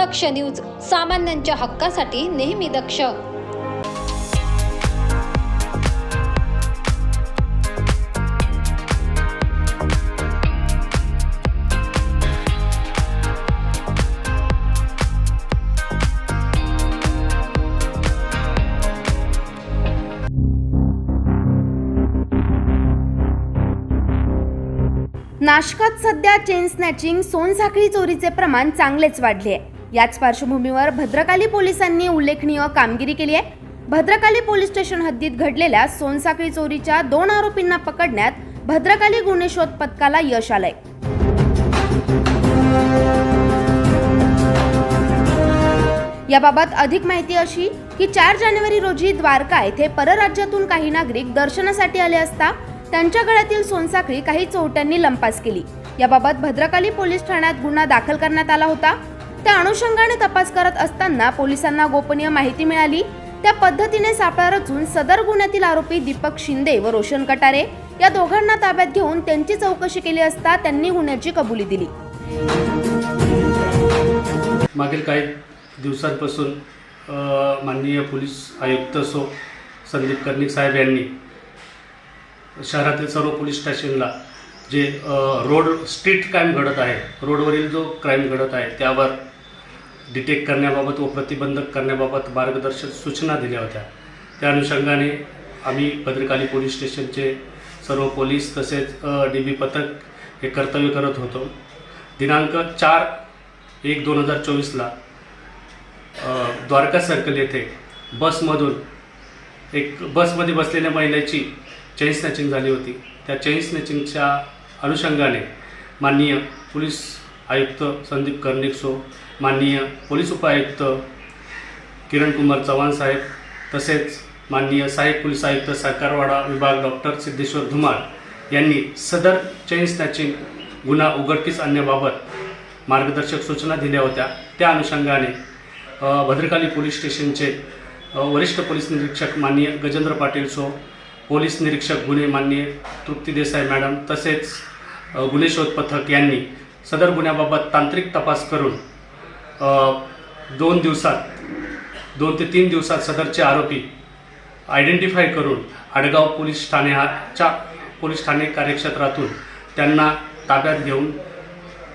दक्ष news सामान्यांच्या हक्कासाठी नेहमी दक्ष. नाशकात सध्या चेन स्नॅचिंग सोनसाखळी चोरीचे प्रमाण चांगलेच वाढले आहे. याच पार्श्वभूमीवर भद्रकाली पोलिसांनी उल्लेखनीय कामगिरी केली आहे. भद्रकाली पोलीस स्टेशन हद्दीत घडलेल्या सोनसाखळी चोरीच्या दोन आरोपींना पकडण्यात भद्रकाली गुन्हे शोध पथकाला यश आलंय. याबाबत अधिक माहिती अशी की चार जानेवारी रोजी द्वारका येथे परराज्यातून काही नागरिक दर्शनासाठी आले असता त्यांच्या गळ्यातील सोनसाखळी काही चोरट्यांनी लंपास केली. याबाबत भद्रकाली पोलीस ठाण्यात गुन्हा दाखल करण्यात आला होता. त्या अनुषंगाने तपास करत असताना पोलिसांना गोपनीय माहिती मिळाली. त्या पद्धतीने सापळा रचून सदर गुन्ह्यातील आरोपी दीपक शिंदे व रोशन कटारे या दोघांना ताब्यात घेऊन त्यांची चौकशी केली असता त्यांनी गुन्ह्याची कबुली दिली. मागील काही दिवसांपासून माननीय पोलीस आयुक्त सो संदीप कर्णिक साहेब यांनी शहरातील सर्व पोलीस स्टेशनला जे रोड स्ट्रीट क्राईम घडत आहे रोडवरील जो क्राईम घडत आहे त्यावर डिटेक्ट करण्याबाबत व प्रतिबंधक करण्याबाबत मार्गदर्शक सूचना दिल्या होत्या. त्या अनुषंगाने आम्ही भद्रकाली पोलीस स्टेशनचे सर्व पोलीस तसेच डी बी पथक हे कर्तव्य करत होतो. दिनांक चार एक दोन हजार चोवीसला द्वारका सर्कल येथे बसमधून एक बसमध्ये बसलेल्या महिलेची चेन स्नॅचिंग झाली होती. त्या चेन स्नॅचिंगच्या अनुषंगाने माननीय पोलीस आयुक्त संदीप कर्णिक सो माननीय पोलीस उपायुक्त किरण कुमार चव्हाण साहेब तसेच माननीय सहाय्यक पोलीस आयुक्त सरकारवाडा विभाग डॉक्टर सिद्धेश्वर धुमाळ यांनी सदर चेन स्नॅचिंग गुन्हा उघडकीस आणण्याबाबत मार्गदर्शक सूचना दिल्या होत्या. त्या अनुषंगाने भद्रकाली पोलीस स्टेशनचे वरिष्ठ पोलीस निरीक्षक माननीय गजेंद्र पाटील सो पोलीस निरीक्षक गुन्हे माननीय तृप्ती देसाई मॅडम तसेच गुन्हे शोध पथक यांनी सदर गुन्ह्याबाबत तांत्रिक तपास करून दोन दिवसात दोन ते तीन दिवसात सदरचे आरोपी आयडेंटिफाय करून आडगाव पोलीस ठाण्याच्या पोलीस ठाणे कार्यक्षेत्रातून त्यांना ताब्यात घेऊन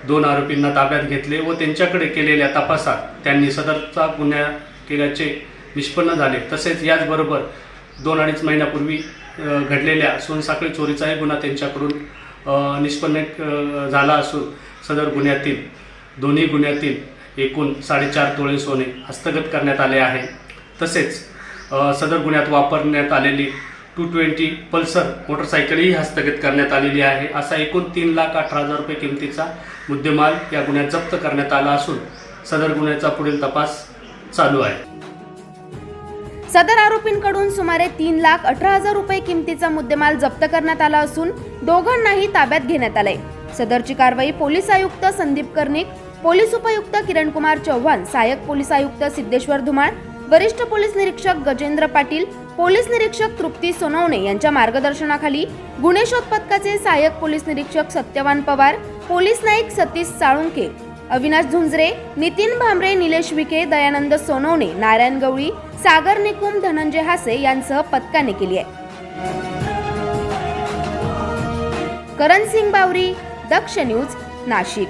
दोन आरोपींना ताब्यात घेतले व त्यांच्याकडे केलेल्या तपासात त्यांनी सदरचा गुन्हा केल्याचे निष्पन्न झाले. तसेच याचबरोबर दोन अडीच महिन्यापूर्वी घडलेल्या सोनसाखळी चोरीचाही गुन्हा त्यांच्याकडून निष्पन्न झाला असून सदर गुन्ह्यातील दोन्ही गुन्ह्यातील एकूण साडेचार तोळे सोने हस्तगत करण्यात आले आहे. तसेच सदर गुन्ह्यात वापरण्यात आलेली टू ट्वेंटी पल्सर मोटरसायकलही हस्तगत करण्यात आलेली आहे. असा एकूण तीन लाख अठरा हजार रुपये किमतीचा मुद्देमाल या गुन्ह्यात जप्त करण्यात आला असून सदर गुन्ह्याचा पुढील तपास चालू आहे. सदर आरोपींकडून सुमारे तीन लाख अठरा हजार रुपये किमतीचा मुद्देमाल जप्त करण्यात आला असून दोघांनाही ताब्यात घेण्यात आलंय. सदरची कारवाई पोलीस आयुक्त संदीप कर्णिक पोलीस उपायुक्त किरणकुमार चव्हाण सहाय्यक पोलीस आयुक्त सिद्धेश्वर धुमाळ वरिष्ठ पोलीस निरीक्षक गजेंद्र पाटील पोलीस निरीक्षक तृप्ती सोनवणे यांच्या मार्गदर्शनाखाली गुन्हे शोध पथकाचे सहाय्यक पोलीस निरीक्षक सत्यवान पवार पोलीस नाईक सतीश साळुंके अविनाश झुंजरे नितीन भांबरे निलेश विखे दयानंद सोनवणे नारायण गवळी सागर निकुम धनंजय हासे यांसह पथकाने केली आहे. करण सिंग बावरी दक्ष न्यूज नाशिक.